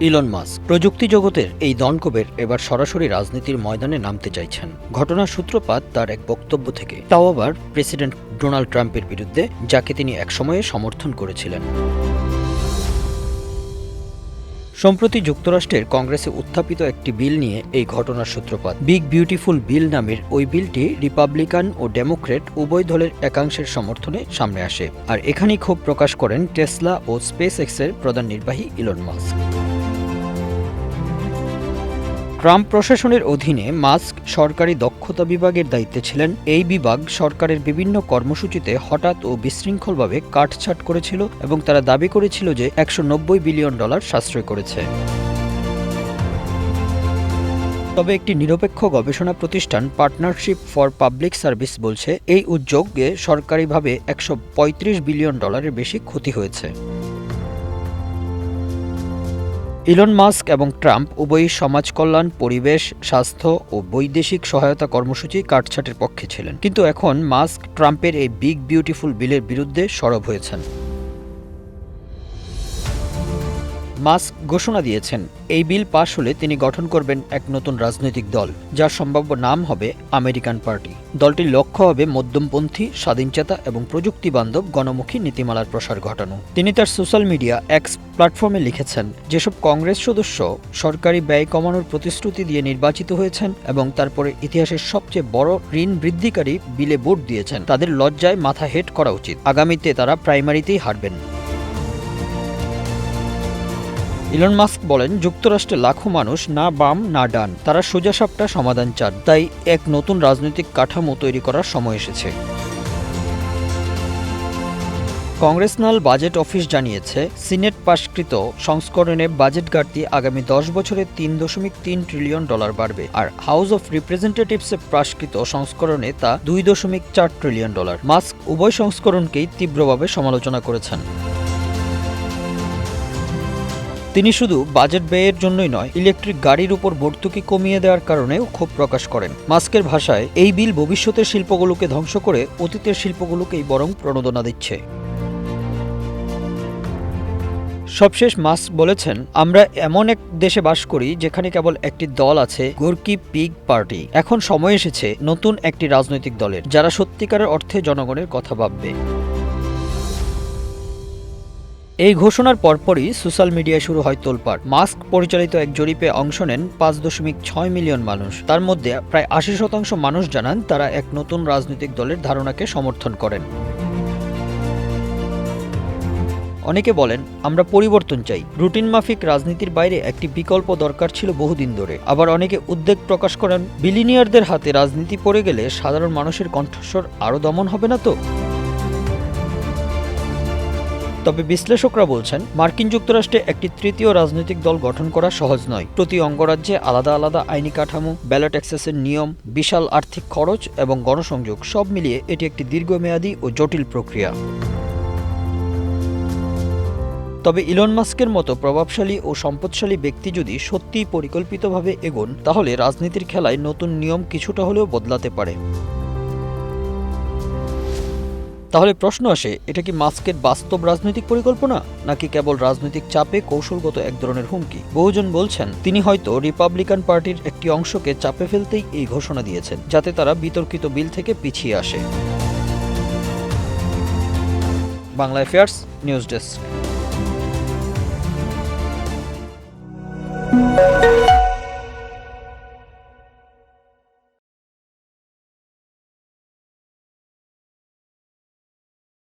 Elon Musk. প্রযুক্তি জগতের এই দনকবের এবার সরাসরি রাজনীতির ময়দানে নামতে চাইছেন। ঘটনার সূত্রপাত তার এক বক্তব্য থেকে। তাও আবার প্রেসিডেন্ট ডোনাল্ড ট্রাম্পের বিরুদ্ধে, যাকে তিনি একসময়ে সমর্থন করেছিলেন। সম্প্রতি যুক্তরাষ্ট্রের কংগ্রেসে উত্থাপিত একটি বিল নিয়ে এই ঘটনার সূত্রপাত। বিগ বিউটিফুল বিল নামের ওই বিলটি রিপাবলিকান ও ডেমোক্রেট উভয় দলের একাংশের সমর্থনে সামনে আসে। আর এখানেই ক্ষোভ প্রকাশ করেন টেসলা ও স্পেস এক্সের প্রধান নির্বাহী ইলন মাস্ক। ট্রাম্প প্রশাসনের অধীনে মাস্ক সরকারি দক্ষতা বিভাগের দায়িত্বে ছিলেন। এই বিভাগ সরকারের বিভিন্ন কর্মসূচিতে হঠাৎ ও বিশৃঙ্খলভাবে কাটছাট করেছিল এবং তারা দাবি করেছিল যে একশো নব্বই বিলিয়ন ডলার সাশ্রয় করেছে। তবে একটি নিরপেক্ষ গবেষণা প্রতিষ্ঠান পার্টনারশিপ ফর পাবলিক সার্ভিস বলছে, এই উদ্যোগে সরকারিভাবে একশো পঁয়ত্রিশ বিলিয়ন ডলারের বেশি ক্ষতি হয়েছে। ইলন মাস্ক এবং ট্রাম্প উভয়ই সমাজ কল্যাণ, পরিবেশ, স্বাস্থ্য ও বৈদেশিক সহায়তা কর্মসূচি কাটছাটের পক্ষে ছিলেন। কিন্তু এখন মাস্ক ট্রাম্পের এই বিগ বিউটিফুল বিলের বিরুদ্ধে সরব হয়েছেন। মাস্ক ঘোষণা দিয়েছেন। এই বিল পাশ হলে তিনি গঠন করবেন এক নতুন রাজনৈতিক দল, যার সম্ভাব্য নাম হবে আমেরিকান পার্টি। দলটির লক্ষ্য হবে মধ্যমপন্থী, স্বাধীনচেতা এবং প্রযুক্তি বান্ধব গণমুখী নীতিমালার প্রসার ঘটানো। তিনি তার সোশ্যাল মিডিয়া এক্স প্ল্যাটফর্মে লিখেছেন, যেসব কংগ্রেস সদস্য সরকারি ব্যয় কমানোর প্রতিশ্রুতি দিয়ে নির্বাচিত হয়েছেন এবং তারপরে ইতিহাসের সবচেয়ে বড় ঋণ বৃদ্ধিকারী বিলে ভোট দিয়েছেন, তাদের লজ্জায় মাথা হেট করা উচিত। আগামীতে তারা প্রাইমারিতেই হারবেন। ইলন মাস্ক বলেন, যুক্তরাষ্ট্রে লাখো মানুষ না বাম, না ডান, তারা সোজাসাপটা সমাধান চান। তাই এক নতুন রাজনৈতিক কাঠামো তৈরি করার সময় এসেছে। কংগ্রেসনাল বাজেট অফিস জানিয়েছে, সিনেট পাশকৃত সংস্করণে বাজেট ঘাটতি আগামী দশ বছরে তিন দশমিক তিন ট্রিলিয়ন ডলার বাড়বে, আর হাউস অফ রিপ্রেজেন্টেটিভসে পাশকৃত সংস্করণে তা দুই দশমিক চার ট্রিলিয়ন ডলার। মাস্ক উভয় সংস্করণকেই তীব্রভাবে সমালোচনা করেছেন। তিনি শুধু বাজেট ব্যয়ের জন্যই নয়, ইলেকট্রিক গাড়ির উপর ভর্তুকি কমিয়ে দেওয়ার কারণেও ক্ষোভ প্রকাশ করেন। মাস্কের ভাষায়, এই বিল ভবিষ্যতের শিল্পগুলোকে ধ্বংস করে অতীতের শিল্পগুলোকেই বরং প্রণোদনা দিচ্ছে। সবশেষ মাস্ক বলেছেন, আমরা এমন এক দেশে বাস করি যেখানে কেবল একটি দল আছে, গোর্কি পিগ পার্টি। এখন সময় এসেছে নতুন একটি রাজনৈতিক দলের, যারা সত্যিকারের অর্থে জনগণের কথা ভাববে। এই ঘোষণার পরপরই সোশ্যাল মিডিয়ায় শুরু হয় তোলপাড়। মাস্ক পরিচালিত এক জরিপে অংশ নেন পাঁচ দশমিক ছয় মিলিয়ন মানুষ। তার মধ্যে প্রায় আশি শতাংশ মানুষ জানান তারা এক নতুন রাজনৈতিক দলের ধারণাকে সমর্থন করেন। অনেকে বলেন, আমরা পরিবর্তন চাই। রুটিন মাফিক রাজনীতির বাইরে একটি বিকল্প দরকার ছিল বহুদিন ধরে। আবার অনেকে উদ্বেগ প্রকাশ করেন, বিলিনিয়ারদের হাতে রাজনীতি পড়ে গেলে সাধারণ মানুষের কণ্ঠস্বর আরও দমন হবে না তো? তবে বিশ্লেষকরা বলছেন, মার্কিন যুক্তরাষ্ট্রে একটি তৃতীয় রাজনৈতিক দল গঠন করা সহজ নয়। প্রতি অঙ্গরাজ্যে আলাদা আলাদা আইনি কাঠামো, ব্যালট অ্যাক্সেসের নিয়ম, বিশাল আর্থিক খরচ এবং গণসংযোগ সব মিলিয়ে এটি একটি দীর্ঘমেয়াদী ও জটিল প্রক্রিয়া। তবে ইলন মাস্কের মতো প্রভাবশালী ও সম্পদশালী ব্যক্তি যদি সত্যিই পরিকল্পিতভাবে এগোন, তাহলে রাজনীতির খেলায় নতুন নিয়ম কিছুটা হলেও বদলাতে পারে। তাহলে প্রশ্ন আসে, এটা কি মাস্কের বাস্তব রাজনৈতিক পরিকল্পনা, নাকি কেবল রাজনৈতিক চাপে কৌশলগত এক ধরনের হুমকি? বহুজন বলছেন, তিনি হয়তো রিপাবলিকান পার্টির একটি অংশকে চাপে ফেলতেই এই ঘোষণা দিয়েছেন, যাতে তারা বিতর্কিত বিল থেকে পিছিয়ে আসে। Bangla affairs news desk